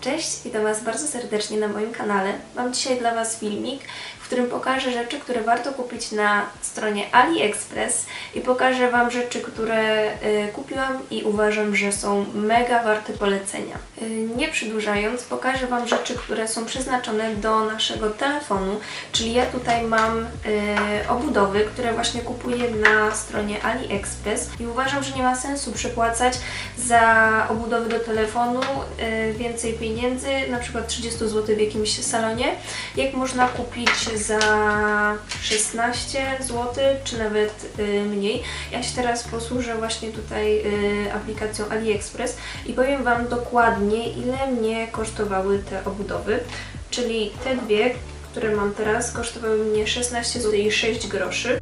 Cześć, witam Was bardzo serdecznie na moim kanale. Mam dzisiaj dla Was filmik, w którym pokażę rzeczy, które warto kupić na stronie AliExpress i pokażę Wam rzeczy, które y, kupiłam i uważam, że są mega warte polecenia. Y, nie przedłużając, pokażę Wam rzeczy, które są przeznaczone do naszego telefonu, czyli ja tutaj mam y, obudowy, które właśnie kupuję na stronie AliExpress i uważam, że nie ma sensu przepłacać za obudowy do telefonu więcej pieniędzy, na przykład 30 zł w jakimś salonie, jak można kupić za 16 zł, czy nawet y, mniej. Ja się teraz posłużę właśnie tutaj y, aplikacją AliExpress i powiem Wam dokładnie, ile mnie kosztowały te obudowy, czyli te dwie, które mam teraz, kosztowały mnie 16 zł i 6 groszy.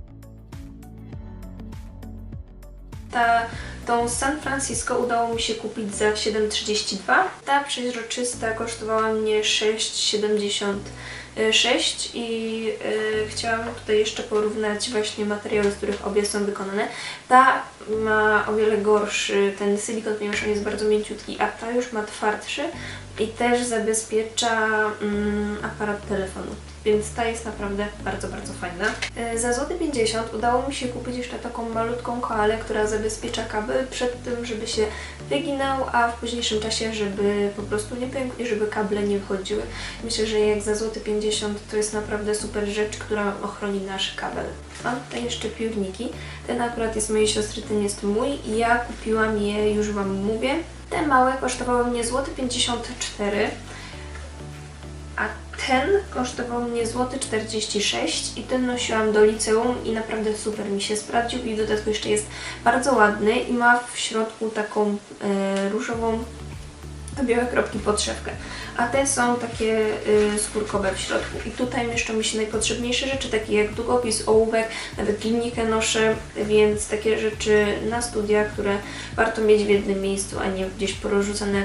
Ta, tą San Francisco udało mi się kupić za 7,32. Ta przeźroczysta kosztowała mnie 6,76 i y, chciałam tutaj jeszcze porównać właśnie materiały, z których obie są wykonane. Ta ma o wiele gorszy ten silikon, ponieważ on jest bardzo mięciutki, a ta już ma twardszy i też zabezpiecza mm, aparat telefonu. Więc ta jest naprawdę bardzo, bardzo fajna. E, Za złoty 50 udało mi się kupić jeszcze taką malutką koalę, która zabezpiecza kabel przed tym, żeby się wyginał, a w późniejszym czasie, żeby po prostu nie pękł i żeby kable nie wchodziły. Myślę, że jak za złoty 50 to jest naprawdę super rzecz, która ochroni nasz kabel. Mam tutaj jeszcze piórniki. Ten akurat jest mojej siostry, ten jest mój i ja kupiłam je, już Wam mówię. Te małe kosztowały mnie złoty 54 a ten kosztował mnie złoty 46 i ten nosiłam do liceum i naprawdę super mi się sprawdził i w dodatku jeszcze jest bardzo ładny i ma w środku taką e, różową białe kropki podszewkę. A te są takie y, skórkowe w środku. I tutaj mieszczą mi się najpotrzebniejsze rzeczy, takie jak długopis, ołówek, nawet linijkę noszę, więc takie rzeczy na studia, które warto mieć w jednym miejscu, a nie gdzieś porozrzucane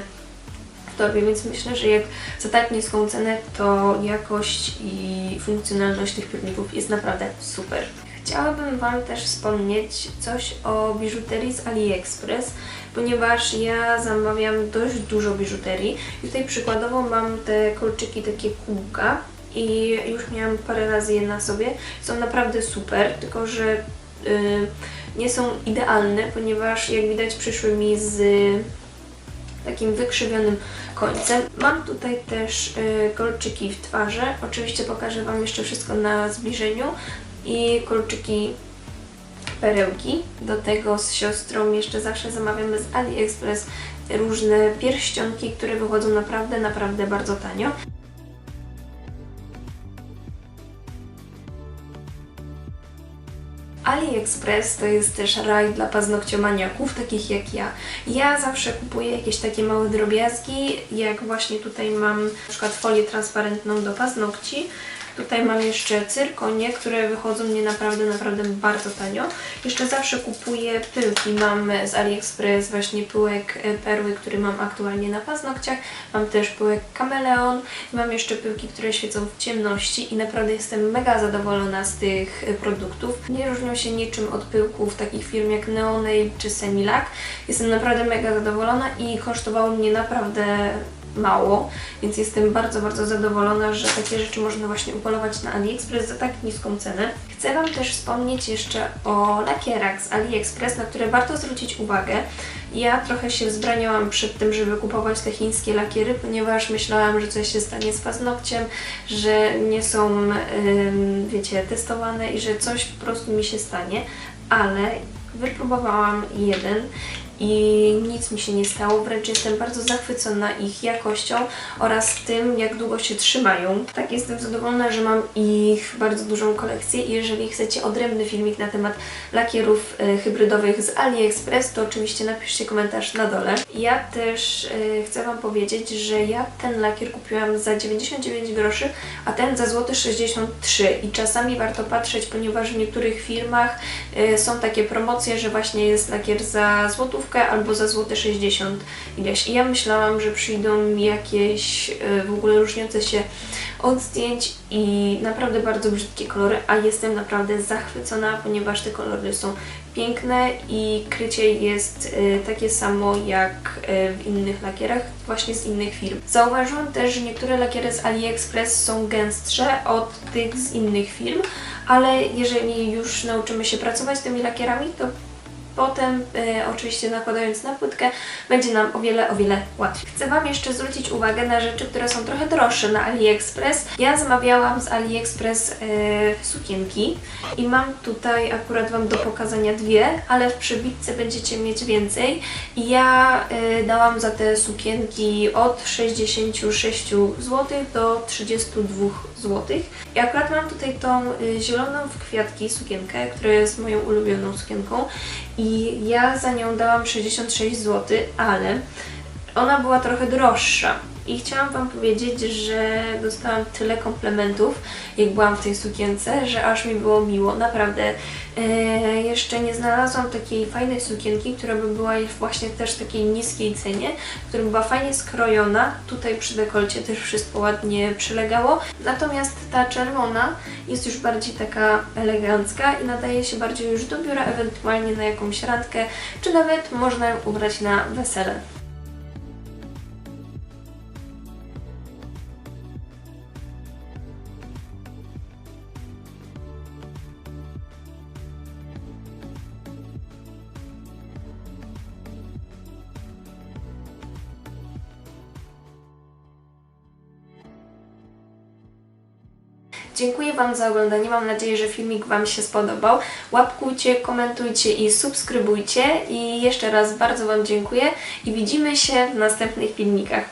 więc myślę, że jak za tak niską cenę, to jakość i funkcjonalność tych piórników jest naprawdę super. Chciałabym Wam też wspomnieć coś o biżuterii z AliExpress, ponieważ ja zamawiam dość dużo biżuterii i tutaj przykładowo mam te kolczyki, takie kółka i już miałam parę razy je na sobie. Są naprawdę super, tylko że y, nie są idealne, ponieważ jak widać przyszły mi z takim wykrzywionym końcem. Mam tutaj też y, kolczyki w twarzy. Oczywiście pokażę Wam jeszcze wszystko na zbliżeniu. I kolczyki perełki. Do tego z siostrą jeszcze zawsze zamawiamy z AliExpress różne pierścionki, które wychodzą naprawdę, naprawdę bardzo tanio. AliExpress to jest też raj dla paznokciomaniaków, takich jak ja. Ja zawsze kupuję jakieś takie małe drobiazgi, jak właśnie tutaj mam na przykład folię transparentną do paznokci. Tutaj mam jeszcze cyrkonie, które wychodzą mnie naprawdę, naprawdę bardzo tanio. Jeszcze zawsze kupuję pyłki. Mam z AliExpress właśnie pyłek e, perły, który mam aktualnie na paznokciach. Mam też pyłek kameleon. Mam jeszcze pyłki, które świecą w ciemności i naprawdę jestem mega zadowolona z tych e, produktów. Nie różnią się niczym od pyłków takich firm jak Neonail czy Semilac. Jestem naprawdę mega zadowolona i kosztowało mnie naprawdę mało, więc jestem bardzo, bardzo zadowolona, że takie rzeczy można właśnie upolować na AliExpress za tak niską cenę. Chcę Wam też wspomnieć jeszcze o lakierach z AliExpress, na które warto zwrócić uwagę. Ja trochę się wzbraniałam przed tym, żeby kupować te chińskie lakiery, ponieważ myślałam, że coś się stanie z paznokciem, że nie są, wiecie, testowane i że coś po prostu mi się stanie, ale wypróbowałam jeden i nic mi się nie stało, wręcz jestem bardzo zachwycona ich jakością oraz tym, jak długo się trzymają. Tak jestem zadowolona, że mam ich bardzo dużą kolekcję i jeżeli chcecie odrębny filmik na temat lakierów e, hybrydowych z AliExpress, to oczywiście napiszcie komentarz na dole. Ja też e, chcę Wam powiedzieć, że ja ten lakier kupiłam za 99 groszy, a ten za złoty 63 i czasami warto patrzeć, ponieważ w niektórych firmach e, są takie promocje, że właśnie jest lakier za złotówkę, złotówkę albo za złote 60 ileś. I ja myślałam, że przyjdą jakieś y, w ogóle różniące się od zdjęć i naprawdę bardzo brzydkie kolory, a jestem naprawdę zachwycona, ponieważ te kolory są piękne i krycie jest y, takie samo jak y, w innych lakierach, właśnie z innych firm. Zauważyłam też, że niektóre lakiery z AliExpress są gęstsze od tych z innych firm, ale jeżeli już nauczymy się pracować tymi lakierami, to Potem, e, oczywiście nakładając na płytkę, będzie nam o wiele, o wiele łatwiej. Chcę Wam jeszcze zwrócić uwagę na rzeczy, które są trochę droższe na AliExpress. Ja zamawiałam z AliExpress e, sukienki i mam tutaj akurat Wam do pokazania dwie, ale w przybitce będziecie mieć więcej. Ja e, dałam za te sukienki od 66 zł do 32 zł. I akurat mam tutaj tą y, zieloną w kwiatki sukienkę, która jest moją ulubioną sukienką i ja za nią dałam 66 zł, ale ona była trochę droższa. I chciałam Wam powiedzieć, że dostałam tyle komplementów, jak byłam w tej sukience, że aż mi było miło. Naprawdę e, jeszcze nie znalazłam takiej fajnej sukienki, która by była właśnie też w takiej niskiej cenie, która by była fajnie skrojona. Tutaj przy dekolcie też wszystko ładnie przylegało. Natomiast ta czerwona jest już bardziej taka elegancka i nadaje się bardziej już do biura, ewentualnie na jakąś randkę, czy nawet można ją ubrać na wesele. Dziękuję Wam za oglądanie. Mam nadzieję, że filmik Wam się spodobał. Łapkujcie, komentujcie i subskrybujcie. I jeszcze raz bardzo Wam dziękuję i widzimy się w następnych filmikach.